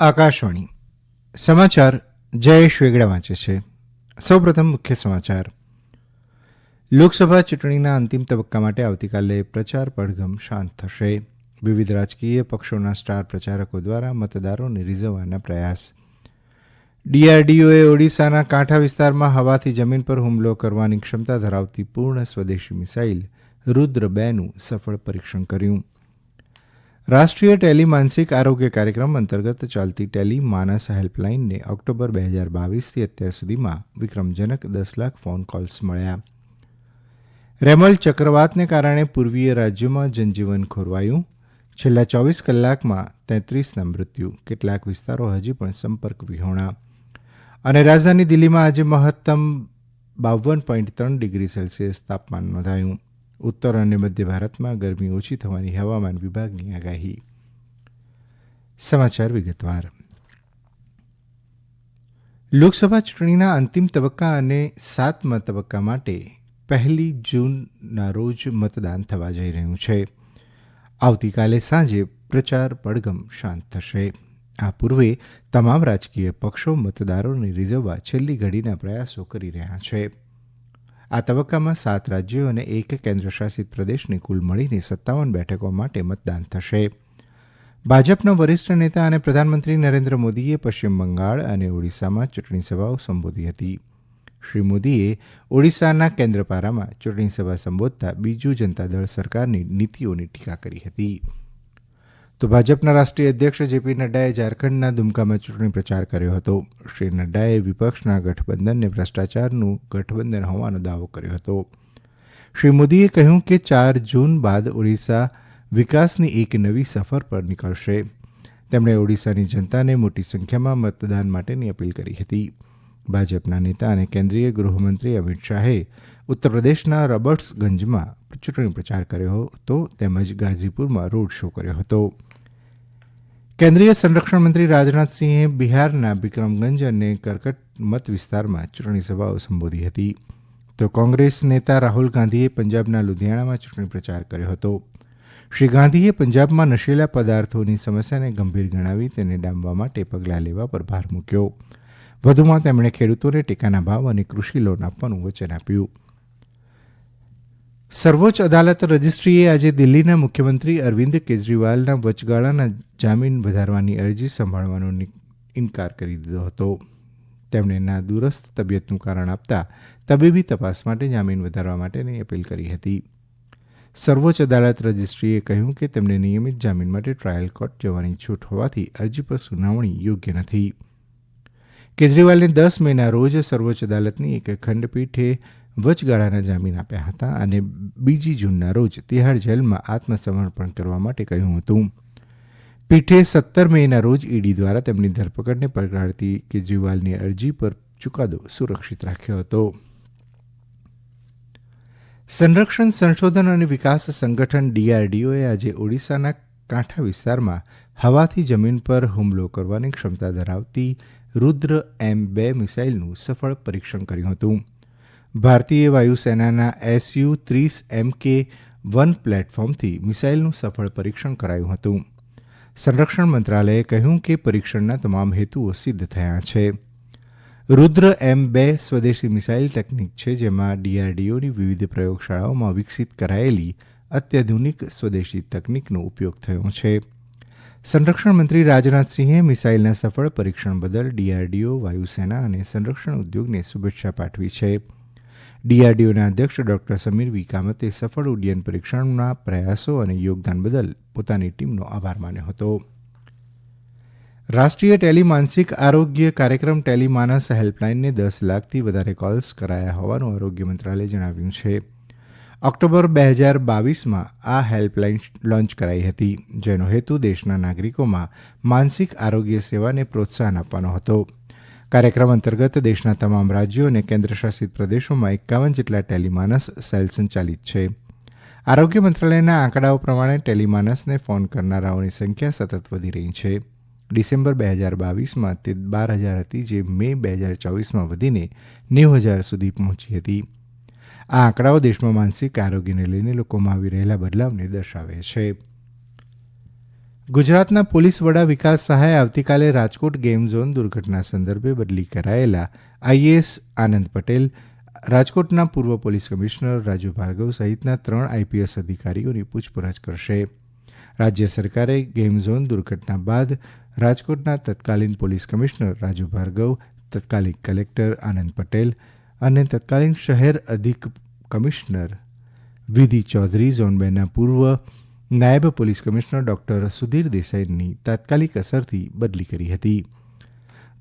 આકાશવાણી. સમાચાર જયેશ વેગડા વાંચે છે. સૌપ્રથમ મુખ્ય સમાચાર. લોકસભા ચૂંટણીના અંતિમ તબક્કા માટે આવતીકાલે પ્રચાર પડઘમ શાંત થશે. વિવિધ રાજકીય પક્ષોના સ્ટાર પ્રચારકો દ્વારા મતદારોને રીઝવવાના પ્રયાસ. ડીઆરડીઓએ ઓડિશાના કાંઠા વિસ્તારમાં હવાથી જમીન પર હુમલો કરવાની ક્ષમતા ધરાવતી પૂર્ણ સ્વદેશી મિસાઇલ રુદ્ર બેનું સફળ પરીક્ષણ કર્યું. રાષ્ટ્રીય ટેલી માનસિક આરોગ્ય કાર્યક્રમ અંતર્ગત ચાલતી ટેલી માનસ હેલ્પલાઇનને ઓક્ટોબર બે હજાર બાવીસથી અત્યાર સુધીમાં વિક્રમજનક દસ લાખ ફોન કોલ્સ મળ્યા. રેમલ ચક્રવાતને કારણે પૂર્વીય રાજ્યોમાં જનજીવન ખોરવાયું. છેલ્લા ચોવીસ કલાકમાં તેત્રીસના મૃત્યુ, કેટલાક વિસ્તારો હજી પણ સંપર્ક વિહોણા. અને રાજધાની દિલ્હીમાં આજે મહત્તમ બાવન પોઈન્ટ ત્રણ ડિગ્રી સેલ્સિયસ તાપમાન નોંધાયું. ઉત્તર અને મધ્ય ભારતમાં ગરમી ઓછી થવાની હવામાન વિભાગની આગાહી. સમાચાર વિગતવાર. લોકસભા ચૂંટણીના અંતિમ તબક્કા અને સાતમા તબક્કા માટે પહેલી જૂનના રોજ મતદાન થવા જઈ રહ્યું છે. આવતીકાલે સાંજે પ્રચાર પડઘમ શાંત થશે. આ પૂર્વે તમામ રાજકીય પક્ષો મતદારોને રીઝવવા છેલ્લી ઘડીના પ્રયાસો કરી રહ્યા છે. આ તબક્કામાં સાત રાજ્યો અને એક કેન્દ્રશાસિત પ્રદેશની કુલ મળીને સત્તાવન બેઠકો માટે મતદાન થશે. ભાજપના વરિષ્ઠ નેતા અને પ્રધાનમંત્રી નરેન્દ્ર મોદીએ પશ્ચિમ બંગાળ અને ઓડિશામાં ચૂંટણી સભાઓ સંબોધી હતી. શ્રી મોદીએ ઓડિશાના કેન્દ્રપારામાં ચૂંટણી સભા સંબોધતા બીજુ જનતાદળ સરકારની નીતિઓની ટીકા કરી હતી. તો ભાજપના રાષ્ટ્રીય અધ્યક્ષ જેપી નડ્ડાએ ઝારખંડના દુમકામાં ચૂંટણી પ્રચાર કર્યો હતો. શ્રી નડ્ડાએ વિપક્ષના ગઠબંધનને ભ્રષ્ટાચારનું ગઠબંધન હોવાનો દાવો કર્યો હતો. શ્રી મોદીએ કહ્યું કે ચાર જૂન બાદ ઓડિશા વિકાસની એક નવી સફર પર નીકળશે. તેમણે ઓડિશાની જનતાને મોટી સંખ્યામાં મતદાન માટેની અપીલ કરી હતી. ભાજપના નેતા અને કેન્દ્રીય ગૃહમંત્રી અમિત શાહે ઉત્તરપ્રદેશના રોબર્ટ્સગંજમાં ચૂંટણી પ્રચાર કર્યો હતો તેમજ ગાઝીપુરમાં રોડ શો કર્યો હતો. કેન્દ્રીય સંરક્ષણ મંત્રી રાજનાથસિંહે બિહારના બિક્રમગંજ અને કરકટ ચૂંટણી સભાઓ સંબોધી હતી. તો કોંગ્રેસ નેતા રાહુલ ગાંધીએ પંજાબના લુધિયાણામાં ચૂંટણી પ્રચાર કર્યો હતો. શ્રી ગાંધીએ પંજાબમાં નશીલા પદાર્થોની સમસ્યાને ગંભીર ગણાવી તેને ડામવા માટે પગલાં લેવા પર ભાર મૂક્યો. વધુમાં તેમણે ખેડૂતોને ટેકાના ભાવ અને કૃષિ લોન આપવાનું વચન આપ્યું. સર્વોચ્ચ અદાલત રજિસ્ટ્રીએ આજે દિલ્હીના મુખ્યમંત્રી અરવિંદ કેજરીવાલના વચગાળાના જામીન વધારવાની અરજી સંભાળવાનો ઇનકાર કરી દીધો હતો. તેમણે ના દુરસ્ત તબિયતનું કારણ આપતા તબીબી તપાસ માટે જામીન વધારવા માટેની અપીલ કરી હતી. સર્વોચ્ચ અદાલત રજિસ્ટ્રીએ કહ્યું કે તેમને નિયમિત જામીન માટે ટ્રાયલ કોર્ટ જવાની છૂટ હોવાથી અરજી પર સુનાવણી યોગ્ય નથી. કેજરીવાલને દસ મેના રોજ સર્વોચ્ચ અદાલતની એક ખંડપીઠે વચગાળાના જામીન આપ્યા હતા અને બીજી જૂનના રોજ તિહાડ જેલમાં આત્મસમર્પણ કરવા માટે કહ્યું હતું. પીઠે સત્તર મેના રોજ ઈડી દ્વારા તેમની ધરપકડને પડકારતી કેજરીવાલની અરજી પર ચુકાદો સુરક્ષિત રાખ્યો હતો. સંરક્ષણ સંશોધન અને વિકાસ સંગઠન ડીઆરડીઓએ આજે ઓડિશાના કાંઠા વિસ્તારમાં હવાથી જમીન પર હુમલો કરવાની ક્ષમતા ધરાવતી રુદ્ર એમ બે મિસાઇલનું સફળ પરીક્ષણ કર્યું હતું. ભારતીય વાયુસેનાના એસયુ ત્રીસ એમ કે વન પ્લેટફોર્મથી મિસાઇલનું સફળ પરીક્ષણ કરાયું હતું. સંરક્ષણ મંત્રાલયે કહ્યું કે પરીક્ષણના તમામ હેતુઓ સિદ્ધ થયા છે. રુદ્ર એમ બે સ્વદેશી મિસાઇલ ટેકનિક છે જેમાં ડીઆરડીઓની વિવિધ પ્રયોગશાળાઓમાં વિકસિત કરાયેલી અત્યાધુનિક સ્વદેશી તકનિકનો ઉપયોગ થયો છે. સંરક્ષણ મંત્રી રાજનાથસિંહે મિસાઇલના સફળ પરીક્ષણ બદલ ડીઆરડીઓ, વાયુસેના અને સંરક્ષણ ઉદ્યોગને શુભેચ્છા પાઠવી છે. ડીઆરડીઓના અધ્યક્ષ ડોક્ટર સમીર વી કામતે સફળ ઉડ્ડયન પરીક્ષણના પ્રયાસો અને યોગદાન બદલ પોતાની ટીમનો આભાર માન્યો હતો. રાષ્ટ્રીય ટેલિમાનસિક આરોગ્ય કાર્યક્રમ ટેલિમાનસ હેલ્પલાઇનને દસ લાખથી વધારે કોલ્સ કરાયા હોવાનું આરોગ્ય મંત્રાલયે જણાવ્યું છે. ઓક્ટોબર બે હજાર બાવીસમાં આ હેલ્પલાઇન લોન્ચ કરાઈ હતી, જેનો હેતુ દેશના નાગરિકોમાં માનસિક આરોગ્ય સેવાને પ્રોત્સાહન આપવાનો હતો. કાર્યક્રમ અંતર્ગત દેશના તમામ રાજ્યો અને કેન્દ્રશાસિત પ્રદેશોમાં એકાવન જેટલા ટેલિમાનસ સેલ સંચાલિત છે. આરોગ્ય મંત્રાલયના આંકડાઓ પ્રમાણે ટેલિમાનસને ફોન કરનારાઓની સંખ્યા સતત વધી રહી છે. ડિસેમ્બર બે હજાર બાવીસમાં તે બાર હજાર હતી જે મે બે હજાર ચોવીસમાં વધીને નેવું હજાર સુધી પહોંચી હતી. આ આંકડાઓ દેશમાં માનસિક આરોગ્યને લઈને લોકોમાં આવી રહેલા બદલાવને દર્શાવે છે. ગુજરાતના પોલીસ વડા વિકાસ સહાય આવતીકાલે રાજકોટ ગેમ ઝોન દુર્ઘટના સંદર્ભે બદલી કરાયેલા આઈએએસ આનંદ પટેલ, રાજકોટના પૂર્વ પોલીસ કમિશનર રાજુ ભાર્ગવ સહિતના ત્રણ આઈપીએસ અધિકારીઓની પૂછપરછ કરશે. રાજ્ય સરકારે ગેમ ઝોન દુર્ઘટના બાદ રાજકોટના તત્કાલીન પોલીસ કમિશનર રાજુ ભાર્ગવ, તત્કાલીન કલેક્ટર આનંદ પટેલ અને તત્કાલીન શહેર અધિક કમિશનર વિધિ ચૌધરી, ઝોન બેના પૂર્વ નાયબ પોલીસ કમિશનર ડોક્ટર સુધીર દેસાઈની તાત્કાલિક અસરથી બદલી કરી હતી.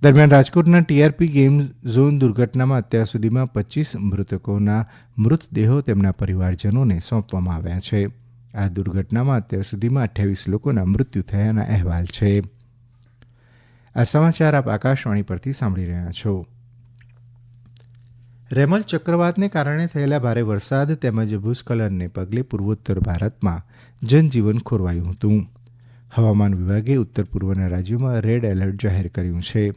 દરમિયાન રાજકોટના ટીઆરપી ગેમ ઝોન દુર્ઘટનામાં અત્યાર સુધીમાં પચીસ મૃતકોના મૃતદેહો તેમના પરિવારજનોને સોંપવામાં આવ્યા છે. આ દુર્ઘટનામાં અત્યાર સુધીમાં અઠ્યાવીસ લોકોના મૃત્યુ થયાના અહેવાલ છે. આ સમાચાર આપ આકાશવાણી પરથી સાંભળી રહ્યા છો. રેમલ ચક્રવાતને કારણે થયેલા ભારે વરસાદ તેમજ ભૂસ્ખલનને પગલે પૂર્વોત્તર ભારતમાં જનજીવન ખોરવાયું હતું. હવામાન વિભાગે ઉત્તર પૂર્વના રાજ્યોમાં રેડ એલર્ટ જાહેર કર્યું છે.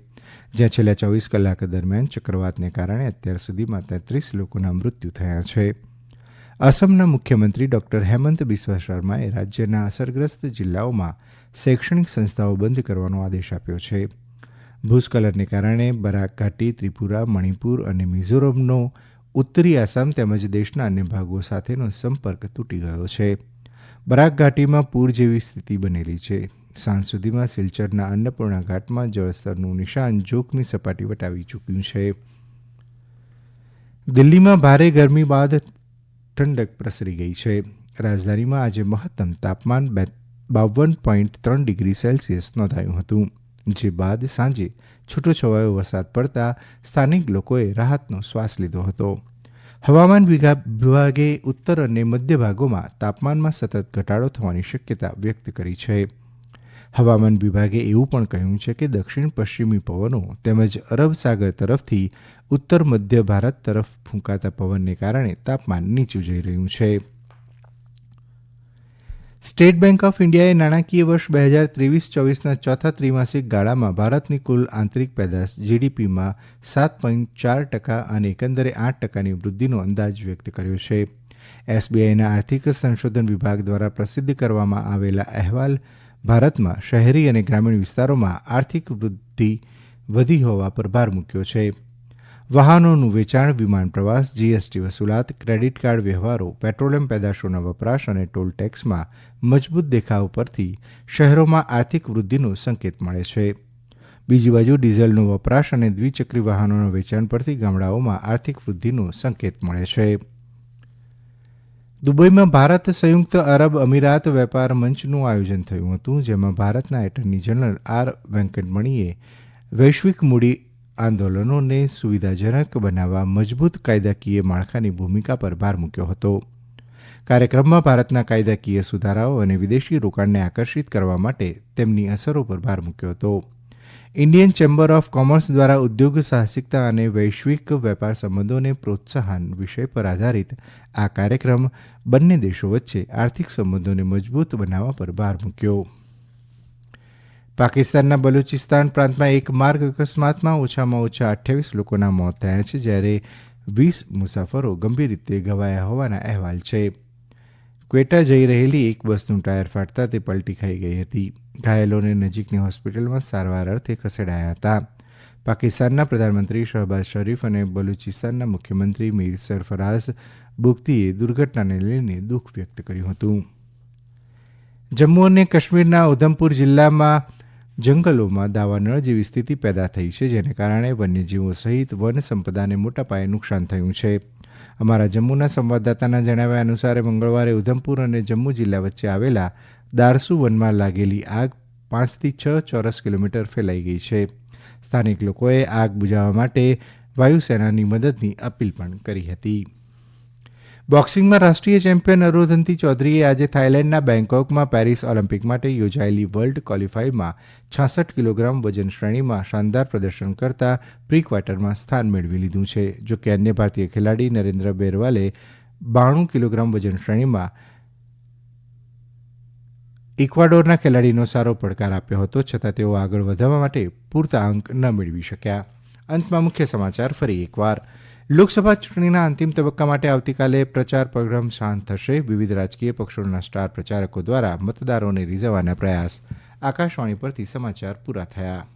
જ્યાં છેલ્લા ચોવીસ કલાક દરમિયાન ચક્રવાતને કારણે અત્યાર સુધીમાં તેત્રીસ લોકોના મૃત્યુ થયા છે. અસમના મુખ્યમંત્રી ડોક્ટર હેમંત બિસ્વા શર્માએ રાજ્યના અસરગ્રસ્ત જિલ્લાઓમાં શૈક્ષણિક સંસ્થાઓ બંધ કરવાનો આદેશ આપ્યો છે. ભૂસ્ખલનને કારણે બરાક ઘાટી ત્રિપુરા, મણિપુર અને મિઝોરમનો ઉત્તરી આસામ તેમજ દેશના અન્ય ભાગો સાથેનો સંપર્ક તૂટી ગયો છે. બરાક ઘાટીમાં પૂર જેવી સ્થિતિ બનેલી છે. સાંજ સુધીમાં સિલચરના અન્નપૂર્ણા ઘાટમાં જળસ્તરનું નિશાન જોખમી સપાટી વટાવી ચૂક્યું છે. દિલ્હીમાં ભારે ગરમી બાદ ઠંડક પ્રસરી ગઈ છે. રાજધાનીમાં આજે મહત્તમ તાપમાન બાવન પોઈન્ટ ત્રણ ડિગ્રી સેલ્સિયસ નોંધાયું હતું. જે બાદ સાંજે છૂટોછવાયો વરસાદ પડતા સ્થાનિક લોકોએ રાહતનો શ્વાસ લીધો હતો. હવામાન વિભાગે ઉત્તર અને મધ્ય ભાગોમાં તાપમાનમાં સતત ઘટાડો થવાની શક્યતા વ્યક્ત કરી છે. હવામાન વિભાગે એવું પણ કહ્યું છે કે દક્ષિણ પશ્ચિમી પવનો તેમજ અરબ સાગર તરફથી ઉત્તર મધ્ય ભારત તરફ ફૂંકાતા પવનને કારણે તાપમાન નીચું જઈ રહ્યું છે. સ્ટેટ બેંક ઓફ ઇન્ડિયાએ નાણાકીય વર્ષ બે હજાર ત્રેવીસ ચોવીસના ચોથા ત્રિમાસિક ગાળામાં ભારતની કુલ આંતરિક પેદાશ જીડીપીમાં સાત પોઈન્ટ ચાર ટકા અને એકંદરે આઠ ટકાની વૃદ્ધિનો અંદાજ વ્યક્ત કર્યો છે. એસબીઆઈના આર્થિક સંશોધન વિભાગ દ્વારા પ્રસિદ્ધ કરવામાં આવેલા અહેવાલ ભારતમાં શહેરી અને ગ્રામીણ વિસ્તારોમાં આર્થિક વૃદ્ધિ વધી હોવા પર ભાર મૂક્યો છે. વાહનોનું વેચાણ, વિમાન પ્રવાસ જીએસટી વસૂલાત, ક્રેડિટ કાર્ડ વ્યવહારો, પેટ્રોલિયમ પેદાશોના વપરાશ અને ટોલ ટેક્સમાં મજબૂત દેખાવ પરથી શહેરોમાં આર્થિક વૃદ્ધિનો સંકેત મળે છે. બીજી બાજુ ડીઝલનો વપરાશ અને દ્વિચક્રી વાહનોના વેચાણ પરથી ગામડાઓમાં આર્થિક વૃદ્ધિનો સંકેત મળે છે. દુબઈમાં ભારત સંયુક્ત અરબ અમીરાત વેપાર મંચનું આયોજન થયું હતું, જેમાં ભારતના એટર્ની જનરલ આર વેંકટમણીએ વૈશ્વિક મૂડી આંદોલનોને સુવિધાજનક બનાવવા મજબૂત કાયદાકીય માળખાની ભૂમિકા પર ભાર મૂક્યો હતો. કાર્યક્રમમાં ભારતના કાયદાકીય સુધારાઓ અને વિદેશી રોકાણને આકર્ષિત કરવા માટે તેમની અસરો પર ભાર મૂક્યો હતો. ઇન્ડિયન ચેમ્બર ઓફ કોમર્સ દ્વારા ઉદ્યોગ સાહસિકતા અને વૈશ્વિક વેપાર સંબંધોને પ્રોત્સાહન વિષય પર આધારિત આ કાર્યક્રમ બંને દેશો વચ્ચે આર્થિક સંબંધોને મજબૂત બનાવવા પર ભાર મૂક્યો. પાકિસ્તાનના બલુચિસ્તાન પ્રાંતમાં એક માર્ગ અકસ્માતમાં ઓછામાં ઓછા અઠ્યાવીસ લોકોના મોત થયા છે, જ્યારે વીસ મુસાફરો ગંભીર રીતે ઘવાયા હોવાના અહેવાલ છે. ક્વેટા જઈ રહેલી એક બસનું ટાયર ફાટતા તે પલટી ખાઈ ગઈ હતી. ઘાયલોને નજીકની હોસ્પિટલમાં સારવાર અર્થે ખસેડાયા હતા. પાકિસ્તાનના પ્રધાનમંત્રી શહબાઝ શરીફ અને બલુચિસ્તાનના મુખ્યમંત્રી મીર સરફરાઝ બુખ્તીએ દુર્ઘટનાને લઈને દુઃખ વ્યક્ત કર્યું હતું. જમ્મુ અને કાશ્મીરના ઉધમપુર જિલ્લામાં જંગલોમાં દાવાનળ જેવી સ્થિતિ પેદા થઈ છે, જેને કારણે વન્યજીવો સહિત વન સંપદાને મોટા પાયે નુકસાન થયું છે. અમારા જમ્મુના સંવાદદાતાના જણાવ્યા અનુસાર મંગળવારે ઉધમપુર અને જમ્મુ જિલ્લા વચ્ચે આવેલા દારસુ વનમાં લાગેલી આગ પાંચથી છ ચોરસ કિલોમીટર ફેલાઈ ગઈ છે. સ્થાનિક લોકોએ આગ બુઝાવવા માટે વાયુસેનાની મદદની અપીલ પણ કરી હતી. બોક્સિંગમાં રાષ્ટ્રીય ચેમ્પિયન અરોધંતી ચૌધરીએ આજે થાઇલેન્ડના બેંકોકમાં પેરિસ ઓલિમ્પિક માટે યોજાયેલી વર્લ્ડ ક્વોલિફાયમાં છાસઠ કિલોગ્રામ વજન શ્રેણીમાં શાનદાર પ્રદર્શન કરતા પ્રી ક્વાર્ટરમાં સ્થાન મેળવી લીધું છે. જોકે અન્ય ભારતીય ખેલાડી નરેન્દ્ર બેરવાલે બાણું કિલોગ્રામ વજન શ્રેણીમાં ઇક્વાડોરના ખેલાડીનો સારો પડકાર આપ્યો હતો, છતાં તેઓ આગળ વધવા માટે પૂરતા અંક ન મેળવી શક્યા. અંતમાં મુખ્ય સમાચાર ફરી એકવાર. લોકસભા ચૂંટણીના અંતિમ તબક્કા માટે આવતીકાલે પ્રચાર પ્રોગ્રામ શાંત થશે. વિવિધ રાજકીય પક્ષોના સ્ટાર પ્રચારકો દ્વારા મતદારોને રીઝવવાના પ્રયાસ. આકાશવાણી પરથી સમાચાર પૂરા થયા.